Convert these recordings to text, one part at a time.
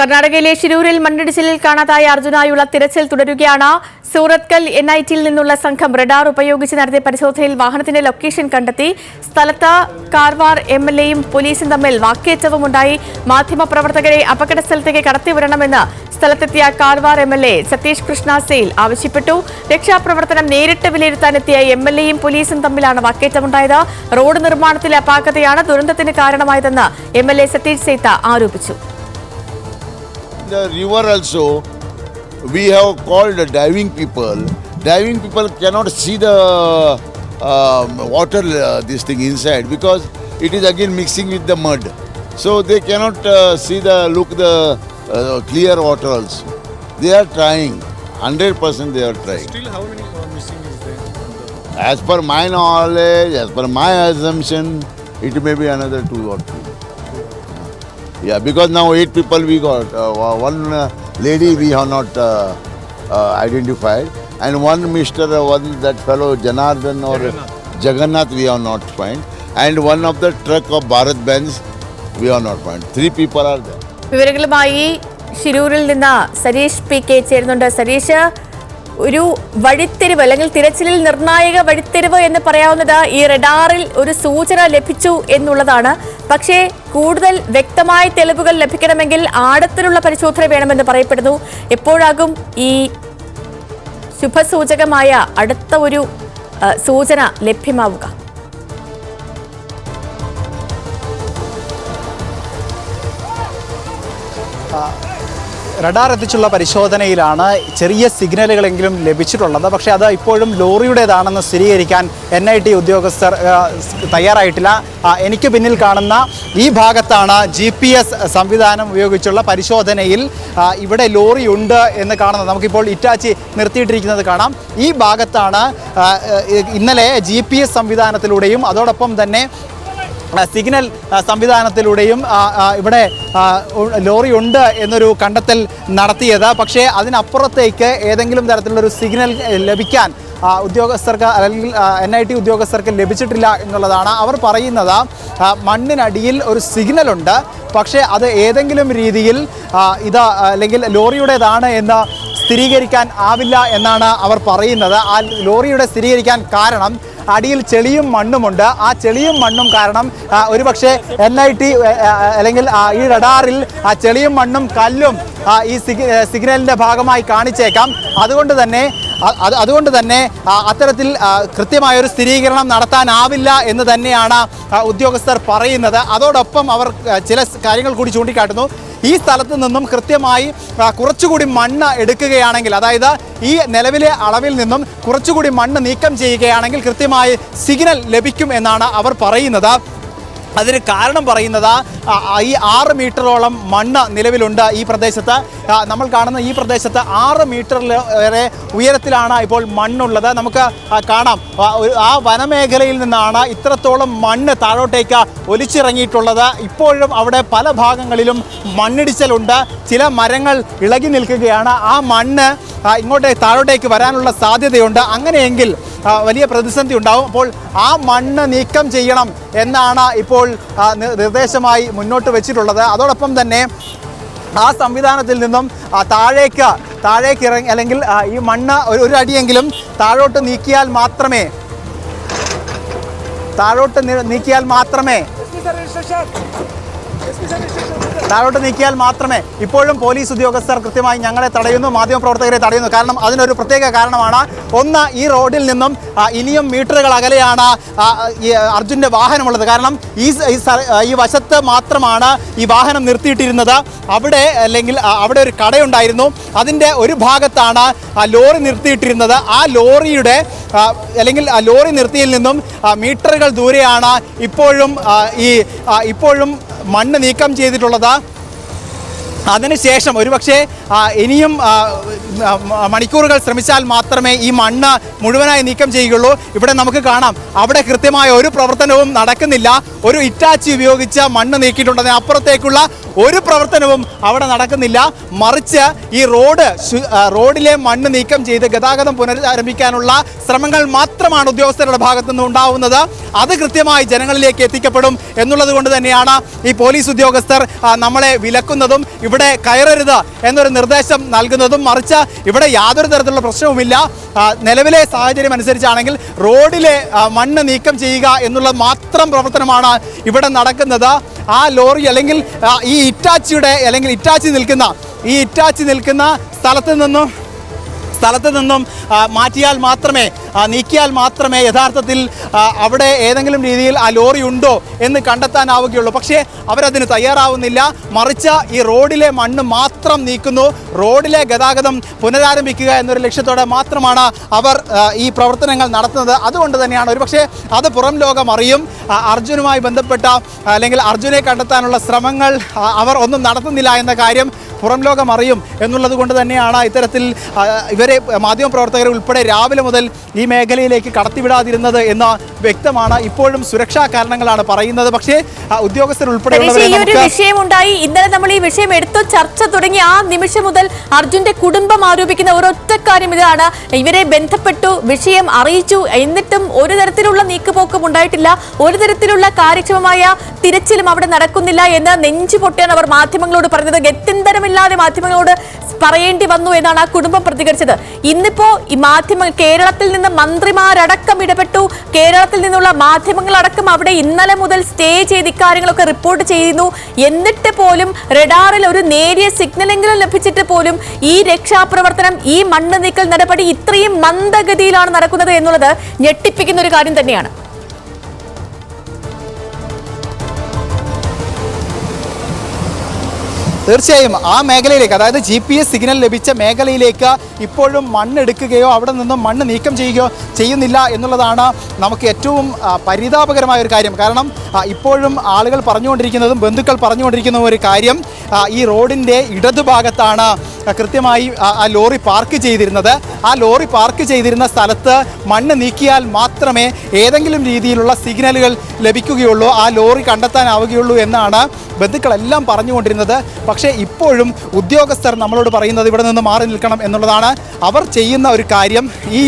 കർണാടകയിലെ ഷിരൂരിൽ മണ്ണിടിച്ചിലിൽ കാണാതായ അർജുനായുള്ള തിരച്ചിൽ തുടരുകയാണ്. സൂറത്കൽ എൻ ഐ ടിയിൽ നിന്നുള്ള സംഘം റഡാർ ഉപയോഗിച്ച് നടത്തിയ പരിശോധനയിൽ വാഹനത്തിന്റെ ലൊക്കേഷൻ കണ്ടെത്തി. സ്ഥലത്ത് കാർവാർ എം എൽ പോലീസും തമ്മിൽ വാക്കേറ്റവുമുണ്ടായി. മാധ്യമപ്രവർത്തകരെ അപകട സ്ഥലത്തേക്ക് കടത്തിവിടണമെന്ന് സ്ഥലത്തെത്തിയ Karwar M L A Satish Krishna Sail ആവശ്യപ്പെട്ടു. രക്ഷാപ്രവർത്തനം നേരിട്ട് വിലയിരുത്താനെത്തിയ എം എൽ എയും പോലീസും തമ്മിലാണ് വാക്കേറ്റമുണ്ടായത്. റോഡ് നിർമ്മാണത്തിലെ അപാകതയാണ് ദുരന്തത്തിന് കാരണമായതെന്ന് M L A Satish Setha ആരോപിച്ചു. The river also we have called the diving people. Diving people cannot see the um, water uh, this thing inside because it is again mixing with the mud. So they cannot uh, see the look the uh, clear water also. They are trying. 100% they are trying. Still, how many uh, missing is there? as per my knowledge as per my assumption it may be another two or three yeah because now eight people we got uh, one uh, lady we have not uh, uh, identified and one mr uh, one that fellow janardhan or jagannath we have not found, and one of the truck of bharat benz we have not found. three people are there വിവരങ്ങളുമായി ഷിരൂരിൽ നിന്ന് Sareesh P K ചേരുന്നുണ്ട് സരീഷ് ഒരു വഴിത്തിരിവ് അല്ലെങ്കിൽ തിരച്ചിലിൽ നിർണായക വഴിത്തിരിവ് എന്ന് പറയാവുന്നത് ഈ റഡാറിൽ ഒരു സൂചന ലഭിച്ചു എന്നുള്ളതാണ്. പക്ഷേ കൂടുതൽ വ്യക്തമായ തെളിവുകൾ ലഭിക്കണമെങ്കിൽ ആഴത്തിലുള്ള പരിശോധന വേണമെന്ന് പറയപ്പെടുന്നു. എപ്പോഴാകും ഈ ശുഭസൂചകമായ അടുത്ത ഒരു സൂചന ലഭ്യമാവുക. റഡാർ എത്തിച്ചുള്ള പരിശോധനയിലാണ് ചെറിയ സിഗ്നലുകളെങ്കിലും ലഭിച്ചിട്ടുള്ളത്. പക്ഷേ അത് ഇപ്പോഴും ലോറിയുടേതാണെന്ന് സ്ഥിരീകരിക്കാൻ എൻ ഐ ടി ഉദ്യോഗസ്ഥർ തയ്യാറായിട്ടില്ല. എനിക്ക് പിന്നിൽ കാണുന്ന ഈ ഭാഗത്താണ് ജി പി എസ് സംവിധാനം ഉപയോഗിച്ചുള്ള പരിശോധനയിൽ ഇവിടെ ലോറി ഉണ്ട് എന്ന് കാണുന്നത്. നമുക്കിപ്പോൾ ഇറ്റാച്ചി നിർത്തിയിട്ടിരിക്കുന്നത് കാണാം. ഈ ഭാഗത്താണ് ഇന്നലെ ജി പി എസ് സംവിധാനത്തിലൂടെയും അതോടൊപ്പം തന്നെ സിഗ്നൽ സംവിധാനത്തിലൂടെയും ഇവിടെ ലോറി ഉണ്ട് എന്നൊരു കണ്ടെത്തൽ നടത്തിയത്. പക്ഷേ അതിനപ്പുറത്തേക്ക് ഏതെങ്കിലും തരത്തിലുള്ളൊരു സിഗ്നൽ ലഭിക്കാൻ ഉദ്യോഗസ്ഥർക്ക് അല്ലെങ്കിൽ എൻ ഐ ടി ഉദ്യോഗസ്ഥർക്ക് ലഭിച്ചിട്ടില്ല എന്നുള്ളതാണ് അവർ പറയുന്നത്. മണ്ണിനടിയിൽ ഒരു സിഗ്നലുണ്ട് പക്ഷേ അത് ഏതെങ്കിലും രീതിയിൽ ഇത് അല്ലെങ്കിൽ ലോറിയുടേതാണ് എന്ന് സ്ഥിരീകരിക്കാൻ ആവില്ല എന്നാണ് അവർ പറയുന്നത്. ആ ലോറിയുടെ സ്ഥിരീകരിക്കാൻ കാരണം അടിയിൽ ചെളിയും മണ്ണുമുണ്ട് ആ ചെളിയും മണ്ണും കാരണം ഒരുപക്ഷെ എൻ ഐ ടി അല്ലെങ്കിൽ ഈ റഡാറിൽ ആ ചെളിയും മണ്ണും കല്ലും ഈ സിഗ് സിഗ്നലിന്റെ ഭാഗമായി കാണിച്ചേക്കാം. അതുകൊണ്ട് തന്നെ അത് അതുകൊണ്ട് തന്നെ അത്തരത്തിൽ കൃത്യമായൊരു സ്ഥിരീകരണം നടത്താനാവില്ല എന്ന് തന്നെയാണ് ഉദ്യോഗസ്ഥർ പറയുന്നത്. അതോടൊപ്പം അവർ ചില കാര്യങ്ങൾ കൂടി ചൂണ്ടിക്കാട്ടുന്നു. ഈ സ്ഥലത്ത് നിന്നും കൃത്യമായി കുറച്ചുകൂടി മണ്ണ് എടുക്കുകയാണെങ്കിൽ അതായത് ഈ നിലവിലെ അളവിൽ നിന്നും കുറച്ചുകൂടി മണ്ണ് നീക്കം ചെയ്യുകയാണെങ്കിൽ കൃത്യമായി സിഗ്നൽ ലഭിക്കും എന്നാണ് അവർ പറയുന്നത്. അതിന് കാരണം പറയുന്നത് ഈ ആറ് മീറ്ററോളം മണ്ണ് നിലവിലുണ്ട് ഈ പ്രദേശത്ത്. നമ്മൾ കാണുന്ന ഈ പ്രദേശത്ത് ആറ് മീറ്ററിൽ വരെ ഉയരത്തിലാണ് ഇപ്പോൾ മണ്ണുള്ളത്. നമുക്ക് കാണാം. ആ, വനമേഖലയിൽ നിന്നാണ് ഇത്രത്തോളം മണ്ണ് താഴോട്ടേക്ക് ഒലിച്ചിറങ്ങിയിട്ടുള്ളത്. ഇപ്പോഴും അവിടെ പല ഭാഗങ്ങളിലും മണ്ണിടിച്ചിലുണ്ട്. ചില മരങ്ങൾ ഇളകി നിൽക്കുകയാണ്. ആ മണ്ണ് ഇങ്ങോട്ടേക്ക് ഇങ്ങോട്ടേ താഴോട്ടേക്ക് വരാനുള്ള സാധ്യതയുണ്ട്. അങ്ങനെയെങ്കിൽ വലിയ പ്രതിസന്ധി ഉണ്ടാവും. അപ്പോൾ ആ മണ്ണ് നീക്കം ചെയ്യണം എന്നാണ് ഇപ്പോൾ നിർദ്ദേശമായി മുന്നോട്ട് വെച്ചിട്ടുള്ളത്. അതോടൊപ്പം തന്നെ ആ സംവിധാനത്തിൽ നിന്നും താഴേക്ക് താഴേക്ക് ഇറങ്ങി അല്ലെങ്കിൽ ഈ മണ്ണ് ഒരു അടിയെങ്കിലും താഴോട്ട് നീക്കിയാൽ മാത്രമേ താഴോട്ട് നീക്കിയാൽ മാത്രമേ താഴോട്ട് നീക്കിയാൽ മാത്രമേ ഇപ്പോഴും പോലീസ് ഉദ്യോഗസ്ഥർ കൃത്യമായി ഞങ്ങളെ തടയുന്നു മാധ്യമപ്രവർത്തകരെ തടയുന്നു. കാരണം അതിനൊരു പ്രത്യേക കാരണമാണ്. ഒന്ന് ഈ റോഡിൽ നിന്നും ഇനിയും മീറ്ററുകൾ അകലെയാണ് അർജുന്റെ വാഹനമുള്ളത്. കാരണം ഈ ഈ വശത്ത് മാത്രമാണ് ഈ വാഹനം നിർത്തിയിട്ടിരുന്നത്. അവിടെ അല്ലെങ്കിൽ അവിടെ ഒരു കടയുണ്ടായിരുന്നു. അതിന്റെ ഒരു ഭാഗത്താണ് ലോറി നിർത്തിയിട്ടിരുന്നത്. ആ ലോറിയുടെ അല്ലെങ്കിൽ ലോറി നിർത്തിയിൽ നിന്നും മീറ്ററുകൾ ദൂരെയാണ് ഇപ്പോഴും ഈ ഇപ്പോഴും മണ്ണ് നീക്കം ചെയ്തിട്ടുള്ളത് അതിനുശേഷം ഒരുപക്ഷെ ഇനിയും മണിക്കൂറുകൾ ശ്രമിച്ചാൽ മാത്രമേ ഈ മണ്ണ് മുഴുവനായി നീക്കം ചെയ്യുകയുള്ളൂ. ഇവിടെ നമുക്ക് കാണാം അവിടെ കൃത്യമായ ഒരു പ്രവർത്തനവും നടക്കുന്നില്ല. ഒരു ഇറ്റാച്ചി ഉപയോഗിച്ച് മണ്ണ് നീക്കിയിട്ടുണ്ട് അതിനപ്പുറത്തേക്കുള്ള ഒരു പ്രവർത്തനവും അവിടെ നടക്കുന്നില്ല. മറിച്ച് ഈ റോഡ് റോഡിലെ മണ്ണ് നീക്കം ചെയ്ത് ഗതാഗതം പുനരാരംഭിക്കാനുള്ള ശ്രമങ്ങൾ മാത്രമാണ് ഉദ്യോഗസ്ഥരുടെ ഭാഗത്തു നിന്ന് ഉണ്ടാവുന്നത്. അത് കൃത്യമായി ജനങ്ങളിലേക്ക് എത്തിക്കപ്പെടും എന്നുള്ളത് കൊണ്ട് തന്നെയാണ് ഈ പോലീസ് ഉദ്യോഗസ്ഥർ നമ്മളെ വിലക്കുന്നതും ഇവിടെ ഇവിടെ കയറരുത് എന്നൊരു നിർദ്ദേശം നൽകുന്നതും മറിച്ച് ഇവിടെ യാതൊരു തരത്തിലുള്ള പ്രശ്നവുമില്ല. നിലവിലെ സാഹചര്യം അനുസരിച്ചാണെങ്കിൽ റോഡിലെ മണ്ണ് നീക്കം ചെയ്യുക എന്നുള്ള മാത്രം പ്രവർത്തനമാണ് ഇവിടെ നടക്കുന്നത്. ആ ലോറി അല്ലെങ്കിൽ ഈ ഇറ്റാച്ചിയുടെ അല്ലെങ്കിൽ ഇറ്റാച്ചി നിൽക്കുന്ന ഈ ഇറ്റാച്ചി നിൽക്കുന്ന സ്ഥലത്ത് നിന്നും സ്ഥലത്ത് നിന്നും മാറ്റിയാൽ മാത്രമേ നീക്കിയാൽ മാത്രമേ യഥാർത്ഥത്തിൽ അവിടെ ഏതെങ്കിലും രീതിയിൽ ആ ലോറി ഉണ്ടോ എന്ന് കണ്ടെത്താനാവുകയുള്ളൂ. പക്ഷേ അവരതിന് തയ്യാറാവുന്നില്ല. മറിച്ച് ഈ റോഡിലെ മണ്ണ് മാത്രം നീക്കുന്നു. റോഡിലെ ഗതാഗതം പുനരാരംഭിക്കുക എന്നൊരു ലക്ഷ്യത്തോടെ മാത്രമാണ് അവർ ഈ പ്രവർത്തനങ്ങൾ നടത്തുന്നത്. അതുകൊണ്ട് തന്നെയാണ് ഒരുപക്ഷെ അത് പുറം ലോകം അറിയും. അർജുനുമായി ബന്ധപ്പെട്ട അല്ലെങ്കിൽ അർജുനെ കണ്ടെത്താനുള്ള ശ്രമങ്ങൾ അവർ ഒന്നും നടത്തുന്നില്ല എന്ന കാര്യം പുറം ലോകം അറിയും എന്നുള്ളത് കൊണ്ട് തന്നെയാണ് ഇത്തരത്തിൽ ഇവരെ മാധ്യമപ്രവർത്തകർ ഉൾപ്പെടെ രാവിലെ മുതൽ ഈ മേഖലയിലേക്ക് കടത്തിവിടാതിരുന്നത് എന്ന് വ്യക്തമാണ് ഇപ്പോഴും സുരക്ഷാ കാരണങ്ങളാണ് പറയുന്നത്. പക്ഷേ ഉദ്യോഗസ്ഥർ ഉൾപ്പെടെ വിഷയമുണ്ടായി. ഇന്നലെ നമ്മൾ ഈ വിഷയം എടുത്തു ചർച്ച തുടങ്ങി. ആ നിമിഷം മുതൽ അർജുന്റെ കുടുംബം ആരോപിക്കുന്ന ഒരൊറ്റ കാര്യം ഇതാണ്. ഇവരെ ബന്ധപ്പെട്ടു വിഷയം അറിയിച്ചു. എന്നിട്ടും ഒരു തരത്തിലുള്ള നീക്കുപോക്കും ഉണ്ടായിട്ടില്ല. ഒരു തരത്തിലുള്ള കാര്യക്ഷമമായ തിരച്ചിലും അവിടെ നടക്കുന്നില്ല എന്ന് നെഞ്ചു പൊട്ടിയാണ് അവർ മാധ്യമങ്ങളോട് പറഞ്ഞത്. ഗത്യന്തരമില്ലാതെ മാധ്യമങ്ങളോട് പറയേണ്ടി വന്നു എന്നാണ് ആ കുടുംബം പ്രതികരിച്ചത്. ഇന്നിപ്പോ ഈ മാധ്യമ കേരളത്തിൽ നിന്ന് മന്ത്രിമാരടക്കം ഇടപെട്ടു. കേരളത്തിൽ നിന്നുള്ള മാധ്യമങ്ങളടക്കം അവിടെ ഇന്നലെ മുതൽ സ്റ്റേ ചെയ്ത് ഇക്കാര്യങ്ങളൊക്കെ റിപ്പോർട്ട് ചെയ്യുന്നു. എന്നിട്ട് പോലും റഡാറിൽ ഒരു നേരിയ സിഗ്നലെങ്കിലും ലഭിച്ചിട്ട് പോലും ഈ രക്ഷാപ്രവർത്തനം ഈ മണ്ണ് നീക്കൽ നടപടി ഇത്രയും മന്ദഗതിയിലാണ് നടക്കുന്നത് എന്നുള്ളത് ഞെട്ടിപ്പിക്കുന്ന ഒരു കാര്യം തന്നെയാണ്. തീർച്ചയായും ആ മേഖലയിലേക്ക് അതായത് ജി പി എസ് സിഗ്നൽ ലഭിച്ച മേഖലയിലേക്ക് ഇപ്പോഴും മണ്ണെടുക്കുകയോ അവിടെ നിന്നും മണ്ണ് നീക്കം ചെയ്യുകയോ ചെയ്യുന്നില്ല എന്നുള്ളതാണ് നമുക്ക് ഏറ്റവും പരിതാപകരമായ ഒരു കാര്യം. കാരണം ഇപ്പോഴും ആളുകൾ പറഞ്ഞുകൊണ്ടിരിക്കുന്നതും ബന്ധുക്കൾ പറഞ്ഞുകൊണ്ടിരിക്കുന്ന ഒരു കാര്യം ഈ റോഡിന്റെ ഇടതുഭാഗത്താണ് ഭാഗത്താണ് കൃത്യമായി ആ ലോറി പാർക്ക് ചെയ്തിരുന്നത്. ആ ലോറി പാർക്ക് ചെയ്തിരുന്ന സ്ഥലത്ത് മണ്ണ് നീക്കിയാൽ മാത്രമേ ഏതെങ്കിലും രീതിയിലുള്ള സിഗ്നലുകൾ ലഭിക്കുകയുള്ളൂ ആ ലോറി കണ്ടെത്താനാവുകയുള്ളൂ എന്നാണ് ബന്ധുക്കളെല്ലാം പറഞ്ഞുകൊണ്ടിരുന്നത്. പക്ഷേ ഇപ്പോഴും ഉദ്യോഗസ്ഥർ നമ്മളോട് പറയുന്നത് ഇവിടെ നിന്ന് മാറി നിൽക്കണം എന്നുള്ളതാണ് അവർ ചെയ്യുന്ന ഒരു കാര്യം. ഈ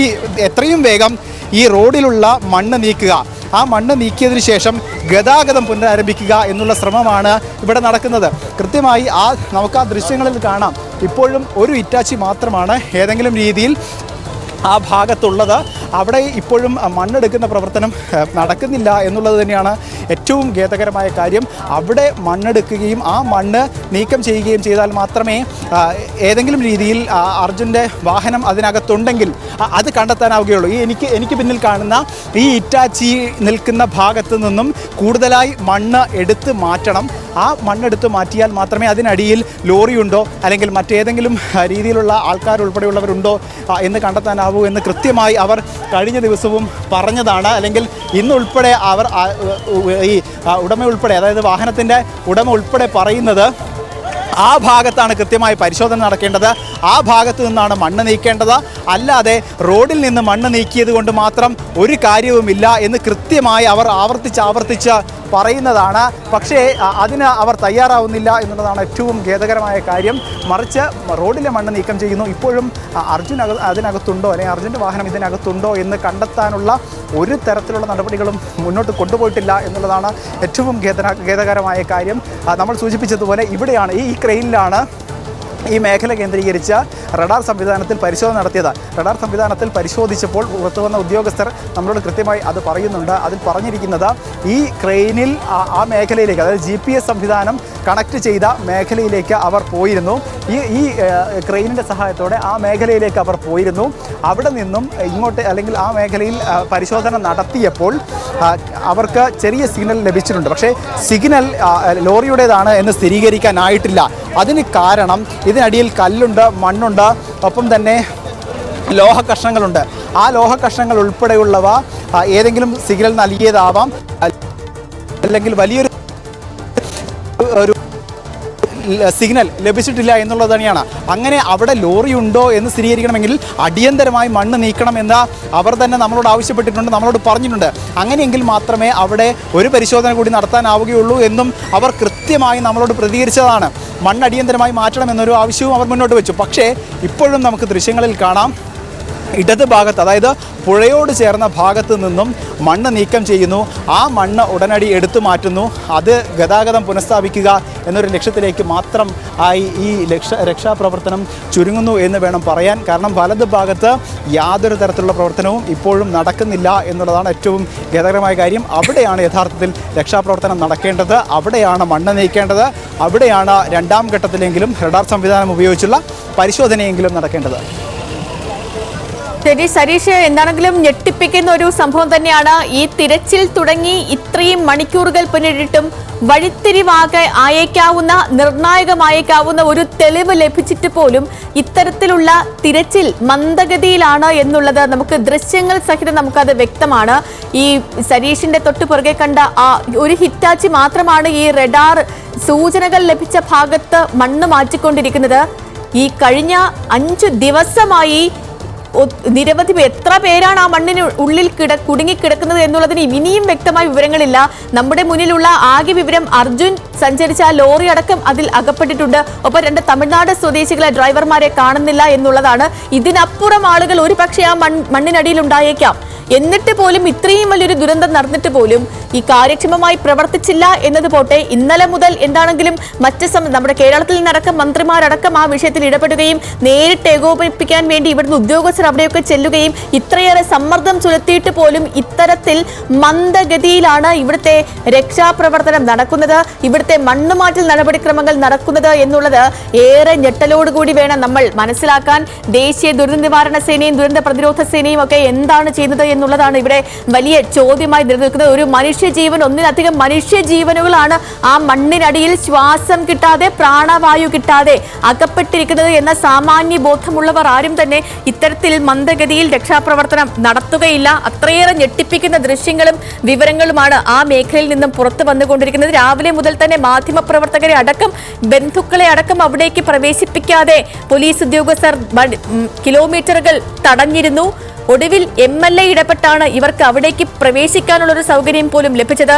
എത്രയും വേഗം ഈ റോഡിലുള്ള മണ്ണ് നീക്കുക. ആ മണ്ണ് നീക്കിയതിന് ശേഷം ഗതാഗതം പുനരാരംഭിക്കുക എന്നുള്ള ശ്രമമാണ് ഇവിടെ നടക്കുന്നത്. കൃത്യമായി ആ നമുക്ക് ആ ദൃശ്യങ്ങളിൽ കാണാം. ഇപ്പോഴും ഒരു ഇറ്റാച്ചി മാത്രമാണ് ഏതെങ്കിലും രീതിയിൽ ആ ഭാഗത്തുള്ളത്. അവിടെ ഇപ്പോഴും മണ്ണെടുക്കുന്ന പ്രവർത്തനം നടക്കുന്നില്ല എന്നുള്ളത് തന്നെയാണ് ഏറ്റവും ഖേദകരമായ കാര്യം. അവിടെ മണ്ണെടുക്കുകയും ആ മണ്ണ് നീക്കം ചെയ്യുകയും ചെയ്താൽ മാത്രമേ ഏതെങ്കിലും രീതിയിൽ അർജുന്റെ വാഹനം അതിനകത്തുണ്ടെങ്കിൽ അത് കണ്ടെത്താനാവുകയുള്ളൂ. ഈ എനിക്ക് എനിക്ക് പിന്നിൽ കാണുന്ന ഈ ഇറ്റാച്ചി നിൽക്കുന്ന ഭാഗത്തു നിന്നും കൂടുതലായി മണ്ണ് എടുത്ത് മാറ്റണം. ആ മണ്ണെടുത്ത് മാറ്റിയാൽ മാത്രമേ അതിനടിയിൽ ലോറിയുണ്ടോ അല്ലെങ്കിൽ മറ്റേതെങ്കിലും രീതിയിലുള്ള ആൾക്കാർ ഉൾപ്പെടെയുള്ളവരുണ്ടോ എന്ന് കണ്ടെത്താനാവൂ. എന്ന് കൃത്യമായി അവർ കഴിഞ്ഞ ദിവസവും പറഞ്ഞതാണ്. അല്ലെങ്കിൽ ഇന്നുൾപ്പെടെ അവർ ഈ ഉടമ ഉൾപ്പെടെ അതായത് വാഹനത്തിന്റെ ഉടമ ഉൾപ്പെടെ പറയുന്നത് ആ ഭാഗത്താണ് കൃത്യമായി പരിശോധന നടക്കേണ്ടത്. ആ ഭാഗത്തു നിന്നാണ് മണ്ണ് നീക്കേണ്ടത്. അല്ലാതെ റോഡിൽ നിന്ന് മണ്ണ് നീക്കിയത് കൊണ്ട് മാത്രം ഒരു കാര്യവുമില്ല എന്ന് കൃത്യമായി അവർ ആവർത്തിച്ച് ആവർത്തിച്ച് പറയുന്നതാണ്. പക്ഷേ അതിന് അവർ തയ്യാറാവുന്നില്ല എന്നുള്ളതാണ് ഏറ്റവും ഖേദകരമായ കാര്യം. മറിച്ച് റോഡിലെ മണ്ണ് നീക്കം ചെയ്യുന്നു. ഇപ്പോഴും അർജുൻ അതിനകത്തുണ്ടോ? അല്ലെങ്കിൽ അർജുന്റെ വാഹനം ഇതിനകത്തുണ്ടോ എന്ന് കണ്ടെത്താനുള്ള ഒരു തരത്തിലുള്ള നടപടികളും മുന്നോട്ട് കൊണ്ടുപോയിട്ടില്ല എന്നുള്ളതാണ് ഏറ്റവും ഖേദന ഖേദകരമായ കാര്യം. നമ്മൾ സൂചിപ്പിച്ചതുപോലെ ഇവിടെയാണ് ഈ ക്രെയിനിലാണ് ഈ മേഖല കേന്ദ്രീകരിച്ച റഡാർ സംവിധാനത്തിൽ പരിശോധന നടത്തിയത്. റഡാർ സംവിധാനത്തിൽ പരിശോധിച്ചപ്പോൾ പുറത്തു വന്ന ഉദ്യോഗസ്ഥർ നമ്മളോട് കൃത്യമായി അത് പറയുന്നുണ്ട്. അതിൽ പറഞ്ഞിരിക്കുന്നത് ഈ ക്രെയിനിൽ ആ- മേഖലയിലേക്ക് അതായത് ജി പി എസ് സംവിധാനം കണക്ട് ചെയ്ത മേഖലയിലേക്ക് അവർ പോയിരുന്നു. ഈ ഈ ക്രെയിനിന്റെ സഹായത്തോടെ ആ മേഖലയിലേക്ക് അവർ പോയിരുന്നു. അവിടെ നിന്നും ഇങ്ങോട്ട് അല്ലെങ്കിൽ ആ മേഖലയിൽ പരിശോധന നടത്തിയപ്പോൾ അവർക്ക് ചെറിയ സിഗ്നൽ ലഭിച്ചിട്ടുണ്ട്. പക്ഷേ സിഗ്നൽ ലോറിയുടേതാണ് എന്ന് സ്ഥിരീകരിക്കാനായിട്ടില്ല. അതിന് കാരണം ഇതിനടിയിൽ കല്ലുണ്ട് മണ്ണുണ്ട് ഒപ്പം തന്നെ ലോഹ കഷ്ണങ്ങളുണ്ട് ആ ലോഹ കഷ്ണങ്ങൾ ഉൾപ്പെടെയുള്ളവ ഏതെങ്കിലും സിഗ്നൽ നൽകിയതാവാം അല്ലെങ്കിൽ വലിയൊരു സിഗ്നൽ ലഭിച്ചിട്ടില്ല എന്നുള്ളത് തന്നെയാണ്. അങ്ങനെ അവിടെ ലോറി ഉണ്ടോ എന്ന് സ്ഥിരീകരിക്കണമെങ്കിൽ അടിയന്തരമായി മണ്ണ് നീക്കണമെന്ന് അവർ തന്നെ നമ്മളോട് ആവശ്യപ്പെട്ടിട്ടുണ്ട് നമ്മളോട് പറഞ്ഞിട്ടുണ്ട്. അങ്ങനെയെങ്കിൽ മാത്രമേ അവിടെ ഒരു പരിശോധന കൂടി നടത്താനാവുകയുള്ളൂ എന്നും അവർ കൃത്യമായി നമ്മളോട് പ്രതികരിച്ചതാണ്. മണ്ണ് അടിയന്തരമായി മാറ്റണം എന്നൊരു ആവശ്യവും അവർ മുന്നോട്ട് വെച്ചു. പക്ഷേ ഇപ്പോഴും നമുക്ക് ദൃശ്യങ്ങളിൽ കാണാം ഇടത് ഭാഗത്ത് അതായത് പുഴയോട് ചേർന്ന ഭാഗത്ത് നിന്നും മണ്ണ് നീക്കം ചെയ്യുന്നു. ആ മണ്ണ് ഉടനടി എടുത്തു മാറ്റുന്നു. അത് ഗതാഗതം പുനഃസ്ഥാപിക്കുക എന്നൊരു ലക്ഷ്യത്തിലേക്ക് മാത്രം ആയി ഈ ലക്ഷ രക്ഷാപ്രവർത്തനം ചുരുങ്ങുന്നു എന്ന് വേണം പറയാൻ. കാരണം വലത് ഭാഗത്ത് യാതൊരു തരത്തിലുള്ള പ്രവർത്തനവും ഇപ്പോഴും നടക്കുന്നില്ല എന്നുള്ളതാണ് ഏറ്റവും ഖേദകരമായ കാര്യം. അവിടെയാണ് യഥാർത്ഥത്തിൽ രക്ഷാപ്രവർത്തനം നടക്കേണ്ടത്. അവിടെയാണ് മണ്ണ് നീക്കേണ്ടത്. അവിടെയാണ് രണ്ടാം ഘട്ടത്തിലെങ്കിലും റഡാർ സംവിധാനം ഉപയോഗിച്ചുള്ള പരിശോധനയെങ്കിലും നടക്കേണ്ടത്. ശരി സരീഷ് എന്താണെങ്കിലും ഞെട്ടിപ്പിക്കുന്ന ഒരു സംഭവം തന്നെയാണ്. ഈ തിരച്ചിൽ തുടങ്ങി ഇത്രയും മണിക്കൂറുകൾ പിന്നിട്ടിട്ടും വഴിത്തിരിവാകെ ആയേക്കാവുന്ന നിർണായകമായേക്കാവുന്ന ഒരു തെളിവ് ലഭിച്ചിട്ട് പോലും ഇത്തരത്തിലുള്ള തിരച്ചിൽ മന്ദഗതിയിലാണ് എന്നുള്ളത് നമുക്ക് ദൃശ്യങ്ങൾ സഹിതം നമുക്കത് വ്യക്തമാണ്. ഈ സരീഷിന്റെ തൊട്ടു പുറകെ കണ്ട ആ ഒരു ഹിറ്റാച്ചി മാത്രമാണ് ഈ റെഡാർ സൂചനകൾ ലഭിച്ച ഭാഗത്ത് മണ്ണ് മാറ്റിക്കൊണ്ടിരിക്കുന്നത്. ഈ കഴിഞ്ഞ അഞ്ചു ദിവസമായി നിരവധി എത്ര പേരാണ് ആ മണ്ണിന് ഉള്ളിൽ കിട കുടുങ്ങിക്കിടക്കുന്നത് എന്നുള്ളതിന് ഇനിയും വ്യക്തമായ വിവരങ്ങളില്ല. നമ്മുടെ മുന്നിലുള്ള ആകെ വിവരം അർജുൻ സഞ്ചരിച്ച ലോറി അടക്കം അതിൽ അകപ്പെട്ടിട്ടുണ്ട്. ഒപ്പം രണ്ട് തമിഴ്നാട് സ്വദേശികളെ ഡ്രൈവർമാരെ കാണുന്നില്ല എന്നുള്ളതാണ്. ഇതിനപ്പുറം ആളുകൾ ഒരു പക്ഷേ ആ മണ്ണിനടിയിൽ ഉണ്ടായേക്കാം. എന്നിട്ട് പോലും ഇത്രയും വലിയൊരു ദുരന്തം നടന്നിട്ട് പോലും ഈ കാര്യക്ഷമമായി പ്രവർത്തിച്ചില്ല എന്നത് പോട്ടെ ഇന്നലെ മുതൽ എന്താണെങ്കിലും മറ്റ് നമ്മുടെ കേരളത്തിൽ നിന്നടക്കം മന്ത്രിമാരടക്കം ആ വിഷയത്തിൽ ഇടപെടുകയും നേരിട്ട് ഏകോപിപ്പിക്കാൻ വേണ്ടി ഇവിടുന്ന് ഉദ്യോഗസ്ഥർ അവിടെയൊക്കെ ചെല്ലുകയും ഇത്രയേറെ സമ്മർദ്ദം ചുലത്തിയിട്ട് പോലും ഇത്തരത്തിൽ മന്ദഗതിയിലാണ് ഇവിടുത്തെ രക്ഷാപ്രവർത്തനം നടക്കുന്നത്. ഇവിടുത്തെ മണ്ണുമാറ്റൽ നടപടിക്രമങ്ങൾ നടക്കുന്നത് എന്നുള്ളത് ഏറെ ഞെട്ടലോടുകൂടി വേണം നമ്മൾ മനസ്സിലാക്കാൻ. ദേശീയ ദുരന്ത നിവാരണ സേനയും ദുരന്ത പ്രതിരോധ സേനയും ഒക്കെ എന്താണ് ചെയ്യുന്നത് എന്നുള്ളതാണ് ഇവിടെ വലിയ ചോദ്യമായി നിലനിൽക്കുന്നത്. ഒരു മനുഷ്യജീവൻ ഒന്നിലധികം മനുഷ്യജീവനുകളാണ് ആ മണ്ണിനടിയിൽ ശ്വാസം കിട്ടാതെ പ്രാണവായു കിട്ടാതെ അകപ്പെട്ടിരിക്കുന്നത് എന്ന സാമാന്യ ബോധമുള്ളവർ ആരും തന്നെ ഇത്തരത്തിൽ മന്ദഗതിയിൽ രക്ഷാപ്രവർത്തനം നടത്തുകയില്ല. അത്രയേറെ ഞെട്ടിപ്പിക്കുന്ന ദൃശ്യങ്ങളും വിവരങ്ങളുമാണ് ആ മേഖലയിൽ നിന്നും പുറത്തു വന്നുകൊണ്ടിരിക്കുന്നത്. രാവിലെ മുതൽ തന്നെ മാധ്യമപ്രവർത്തകരെ അടക്കം ബന്ധുക്കളെ അടക്കം അവിടേക്ക് പ്രവേശിപ്പിക്കാതെ പോലീസ് ഉദ്യോഗസ്ഥർ കിലോമീറ്ററുകൾ തടഞ്ഞിരുന്നു. ഒടുവിൽ എം എൽ എ ഇടപെട്ടാണ് ഇവർക്ക് അവിടേക്ക് പ്രവേശിക്കാനുള്ള ഒരു സൗകര്യം പോലും ലഭിച്ചത്.